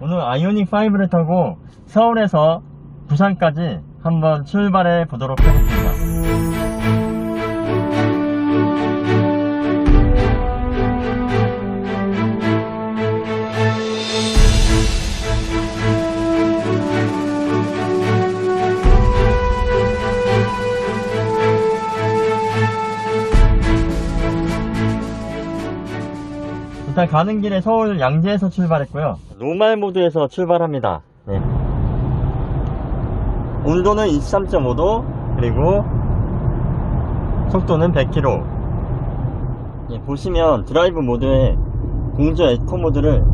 오늘 아이오닉 5를 타고 서울에서 부산까지 한번 출발해 보도록 하겠습니다. 일단 가는 길에 서울 양재에서 출발했고요. 노말 모드에서 출발합니다. 네. 온도는 23.5도 그리고 속도는 100km. 예, 보시면 드라이브 모드에 공조 에코 모드를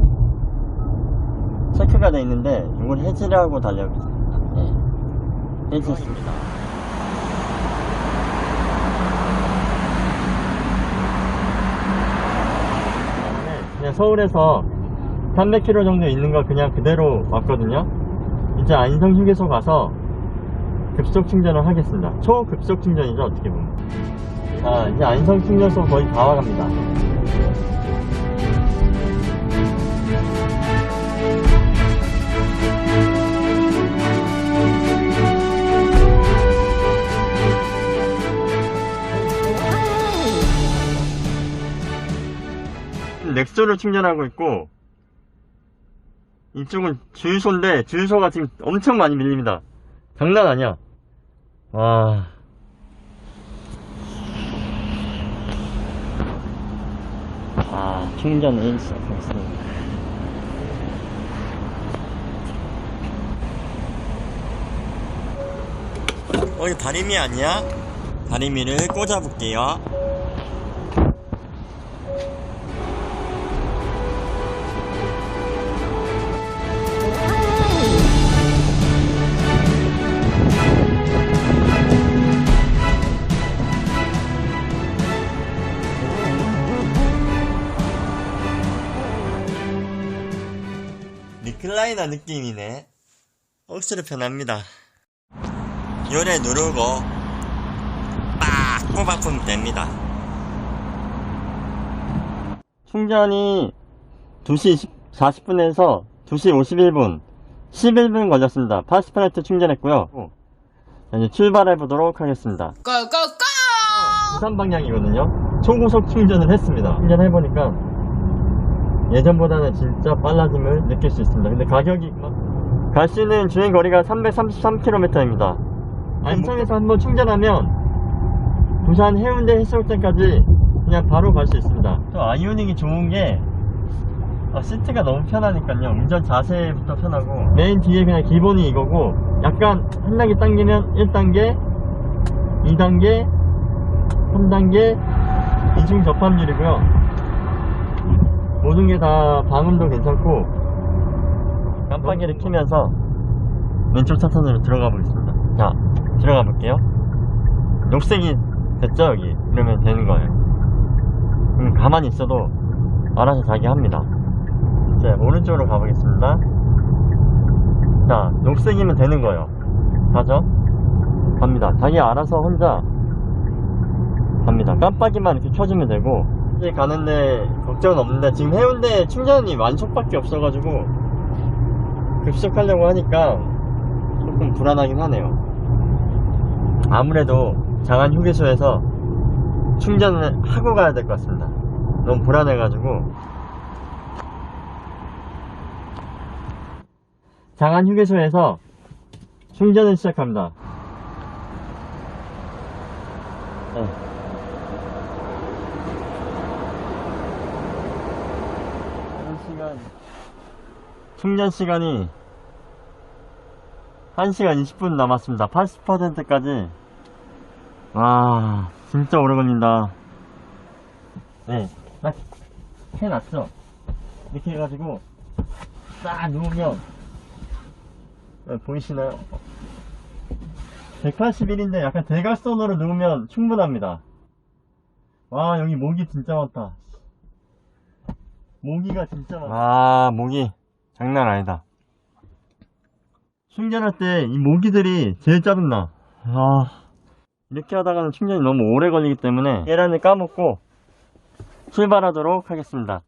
체크가 되어 있는데 이걸 해지를 하고 달려보겠습니다. 예. 해지했습니다. 네, 그냥 서울에서 300km 정도 있는 거 그냥 그대로 왔거든요. 이제 안성 휴게소 가서 급속 충전을 하겠습니다. 초급속 충전이죠, 어떻게 보면. 자, 이제 안성 충전소 거의 다 와갑니다. 넥소를 충전하고 있고 이쪽은 주유소인데 주유소가 지금 엄청 많이 밀립니다 장난 아니야 와 아, 충전이 시작했습니다. 어, 이 다리미 아니야? 다리미를 꽂아 볼게요. 리클라이너 느낌이네. 억수로 편합니다. 요래 누르고 빡 뽑아보면 됩니다. 충전이 2시 40분에서 2시 51분 11분 걸렸습니다. 80% 충전했고요. 자, 이제 출발해 보도록 하겠습니다. 고고고! 부산 방향이거든요. 초고속 충전을 했습니다. 충전해 보니까 예전보다는 진짜 빨라짐을 느낄 수 있습니다. 근데 가격이 갈수 있는 주행 거리가 333km입니다. 안성에서 한번 충전하면 부산 해운대 해수욕장까지 그냥 바로 갈 수 있습니다. 또 아이오닉이 좋은 게 아, 시트가 너무 편하니까요. 운전 자세부터 편하고 맨 뒤에 그냥 기본이 이거고 약간 한 단계 당기면 1단계, 2단계, 3단계 이중 접합률이고요. 모든 게 다 방음도 괜찮고 깜빡이를 켜면서 왼쪽 차선으로 들어가 보겠습니다. 자, 들어가 볼게요. 녹색이 됐죠, 여기? 그러면 되는 거예요. 그럼 가만히 있어도 알아서 자기 합니다. 자, 오른쪽으로 가보겠습니다. 자, 녹색이면 되는 거예요. 가죠? 갑니다. 자기 알아서 혼자 갑니다. 깜빡이만 이렇게 켜주면 되고 이제 가는데 걱정은 없는데 지금 해운대 충전이 만속밖에 없어가지고 급속하려고 하니까 조금 불안하긴 하네요. 아무래도 장안 휴게소에서 충전을 하고 가야 될 것 같습니다. 너무 불안해가지고 장안 휴게소에서 충전을 시작합니다. 네. 충전 시간 충전 시간이 1시간 20분 남았습니다. 80%까지 와 진짜 오래 걸린다. 네, 딱 해놨죠. 이렇게 해가지고 딱 누우면 어, 보이시나요? 181인데 약간 대각선으로 누우면 충분합니다. 와 여기 모기 진짜 많다. 모기가 진짜 많아. 아, 모기. 장난 아니다. 충전할 때 이 모기들이 제일 짜증나. 아, 이렇게 하다가는 충전이 너무 오래 걸리기 때문에 계란을 까먹고 출발하도록 하겠습니다.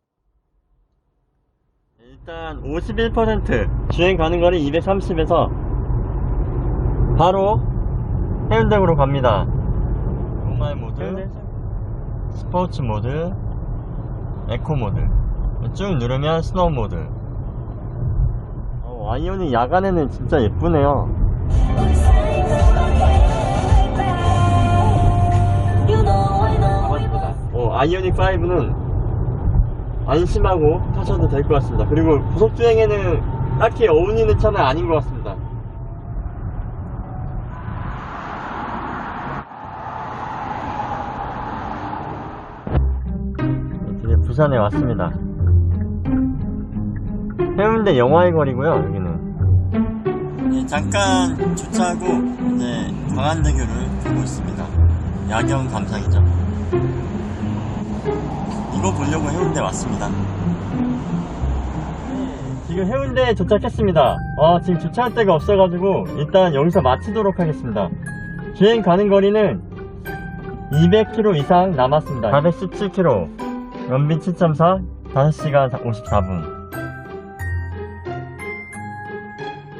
일단 51% 주행 가는 거리 230에서 바로 해운대구로 갑니다. 노말 모드, 스포츠 모드, 에코 모드. 쭉 누르면 스노우 모드. 어, 아이오닉 야간에는 진짜 예쁘네요. 어, 아이오닉 5는 안심하고 타셔도 될 것 같습니다. 그리고 고속주행에는 딱히 어울리는 차는 아닌 것 같습니다. 부산에 왔습니다. 해운대 영화의 거리고요, 여기는. 네, 잠깐 주차하고 이제 광안대교를 보고 있습니다. 야경 감상이죠. 이거 보려고 해운대 왔습니다. 지금 해운대에 도착했습니다. 아, 지금 주차할 데가 없어가지고 일단 여기서 마치도록 하겠습니다. 주행 가는 거리는 200km 이상 남았습니다. 417km, 연빈 7.4, 5시간 54분.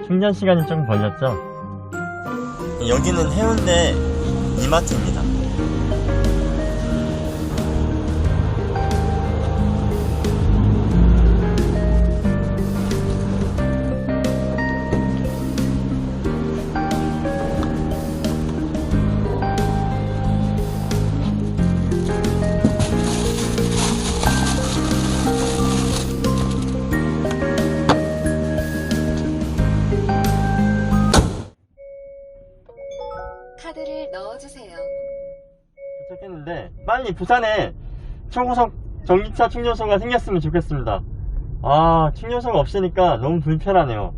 충전 시간이 조금 걸렸죠? 여기는 해운대 이마트입니다. 도착했는데 빨리 부산에 초고속 전기차 충전소가 생겼으면 좋겠습니다. 아 충전소가 없으니까 너무 불편하네요.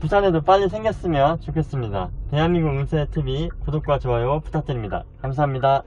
부산에도 빨리 생겼으면 좋겠습니다. 대한민국 운세TV 구독과 좋아요 부탁드립니다. 감사합니다.